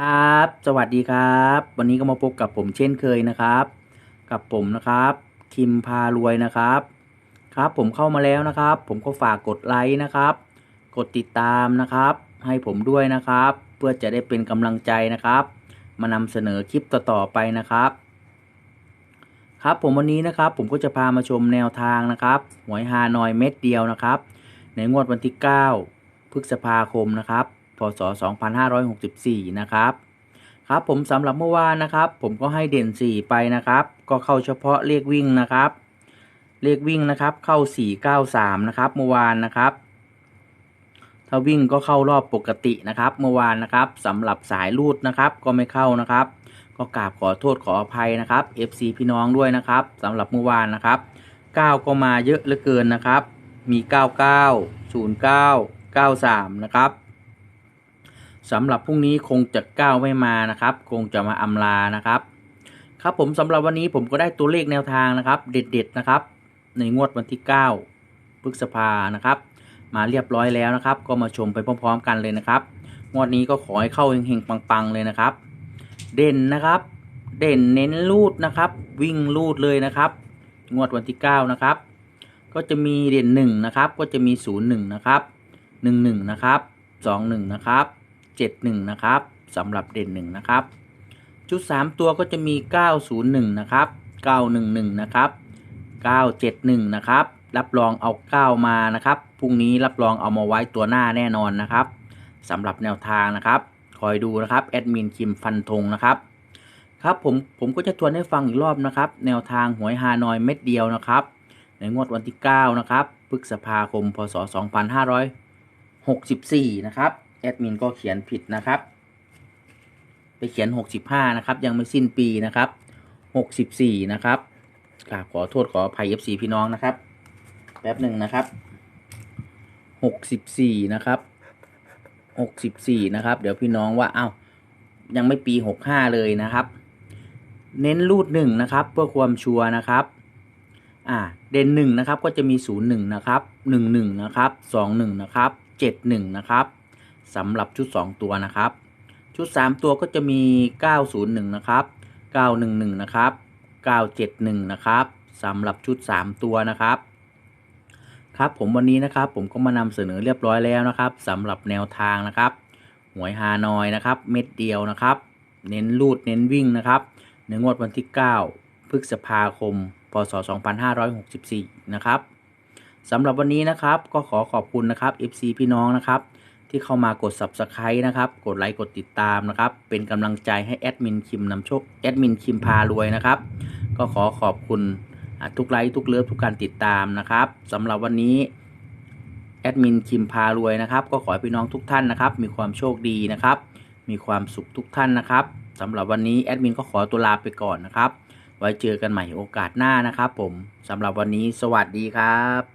ครับ สวัสดีครับ วันนี้ก็มาพบกับผมเช่นเคยนะครับ กับผมนะครับ คิมพารวยนะครับ ครับผมเข้ามาแล้วนะครับ ผมก็ฝากกดไลค์นะครับ กดติดตามนะครับ ให้ผมด้วยนะครับ เพื่อจะได้เป็นกำลังใจนะครับ มานำเสนอคลิปต่อๆไปนะครับ ครับผมวันนี้นะครับ ผมก็จะพามาชมแนวทางนะครับหวยฮานอยเม็ดเดียวนะครับ ในงวดวันที่ 9 พฤษภาคมนะครับ พศ 2564 นะครับ ครับผมสำหรับเมื่อวานนะครับ ผมก็ให้เด่น 4 ไปนะครับ ก็เข้าเฉพาะเลขวิ่งนะครับ เลขวิ่งนะครับเข้า 493 นะครับเมื่อวานนะครับถ้าวิ่งก็เข้ารอบปกตินะครับเมื่อวานนะครับสำหรับสายรูดนะครับก็ไม่เข้านะครับ ก็กราบขอโทษขออภัยนะครับ FC พี่น้องด้วยนะครับสำหรับเมื่อวานนะครับ9ก็มาเยอะเหลือเกินนะครับ มี 99 09 93 นะครับ สำหรับพรุ่งนี้คงจะก้าวไม่มานะครับ คงจะมาอำลานะครับ ครับผมสำหรับวันนี้ผมก็ได้ตัวเลขแนวทางนะครับ เด็ดๆนะครับ ในงวดวันที่ 9พฤษภานะครับ มาเรียบร้อยแล้วนะครับ ก็มาชมไปพร้อม ๆ กันเลยนะครับ งวดนี้ก็ขอให้เข้าเฮงๆปังๆเลยนะครับ เด่นนะครับ เด่นเน้นลูดนะครับ วิ่งลูดเลยนะครับ งวดวันที่ 9 นะครับ ก็จะมีเด่น1นะครับ ก็จะมี 0 1 นะครับ 1 1 นะครับ 2 1 นะครับ 7 1 นะครับสำหรับเด่น 1 นะครับ ชุด 3 ตัวก็จะมี 901 นะครับ 911 นะครับ 971 นะครับ รับรองเอา 9 มานะครับพรุ่งนี้รับรองเอามาไว้ตัวหน้าแน่นอนนะครับสำหรับแนวทางนะครับ คอยดูนะครับแอดมินคิมฟันธงนะครับครับผมผมก็จะทวนให้ฟังอีกรอบนะครับ แนวทางหวยฮานอยเม็ดเดียวนะครับ ในงวดวันที่ 9 นะครับพฤษภาคม พศ 2564 นะครับ แอดมินก็เขียนผิดนะครับ ไปเขียน 65 นะครับ ยังไม่สิ้นปีนะครับ 64 นะครับกราบขอโทษขออภัย FC พี่น้องนะครับ แป๊บหนึ่งนะครับ 64 นะครับ 64 นะครับ เดี๋ยวพี่น้องว่า เอ้า ยังไม่ปี 65 เลยนะครับ เน้นรูดหนึ่งนะครับ เพื่อความชัวร์นะครับอ่าเด่นหนึ่งนะครับก็จะมี0 1นะครับ1 1นะครับ2 1นะครับ7 1นะครับ สำหรับชุด 2 ตัวนะครับ ชุด 3 ตัวก็จะมี 901 นะครับ 911 นะครับ 971 นะครับสำหรับชุด 3 ตัวนะครับ ครับผมวันนี้นะครับผมก็มานำเสนอเรียบร้อยแล้วนะครับสำหรับแนวทางนะครับหวยฮานอยนะครับ เม็ดเดียวนะครับ เน้นรูดเน้นวิ่งนะครับในงวดวันที่ 9 พฤษภาคม พศ 2564 นะครับสำหรับวันนี้นะครับก็ขอขอบคุณนะครับ FC พี่น้องนะครับ ที่เข้ามากด Subscribe นะครับ กดไลค์กดติดตามนะครับ เป็นกำลังใจให้แอดมินคิมนำโชคแอดมินคิมพารวยนะครับ ก็ขอขอบคุณทุกไลค์ทุกเลิฟทุกการติดตามนะครับสำหรับวันนี้แอดมินคิมพารวยนะครับ ก็ขอให้พี่น้องทุกท่านนะครับ มีความโชคดีนะครับ มีความสุขทุกท่านนะครับสำหรับวันนี้แอดมินก็ขอตัวลาไปก่อนนะครับ ไว้เจอกันใหม่โอกาสหน้านะครับ ผมสำหรับวันนี้สวัสดีครับ